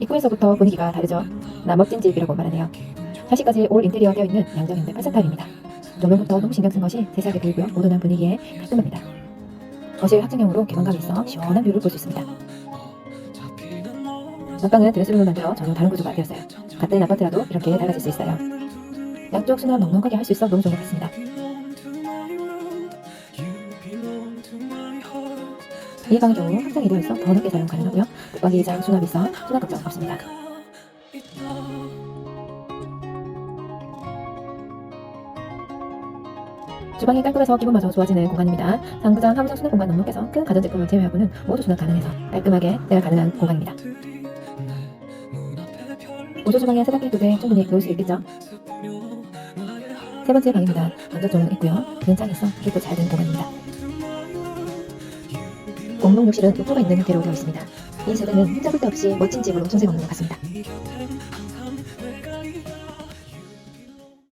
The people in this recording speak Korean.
입구에서부터 분위기가 다르죠. 나 멋진 집이라고 말하네요. 샤시까지 올 인테리어 되어 있는 양정인데 8사탑입니다. 조명부터 너무 신경 쓴 것이 세세하게 보이고요. 모던한 분위기에 깔끔합니다. 거실 확장형으로 개방감이 있어 시원한 뷰를 볼 수 있습니다. 옆방은 드레스룸을 만들어 전혀 다른 구조가 되었어요. 같은 아파트라도 이렇게 달라질 수 있어요. 양쪽 수납 넉넉하게 할 수 있어 너무 좋은 것 같습니다. 이 방은 경우 되어 있어 더 넓게 사용 가능하고요. 붙박이 장 수납이 있어 수납 걱정 없습니다. 주방이 깔끔해서 기분마저 좋아지는 공간입니다. 상부장, 하부장 수납 공간 넉넉해서 큰 가전제품을 제외하고는 모두 수납 가능해서 깔끔하게 내가 가능한 공간입니다. 우조 주방에 세탁기 두대 충분히 놓을 수 있겠죠? 세 번째 방입니다. 전자조는 있고요. 있어 깊고 잘된 공간입니다. 공동 욕실은 욕조가 있는 형태로 되어 있습니다. 이 세대는 흠잡을 데 없이 멋진 집으로 손색 없는 것 같습니다.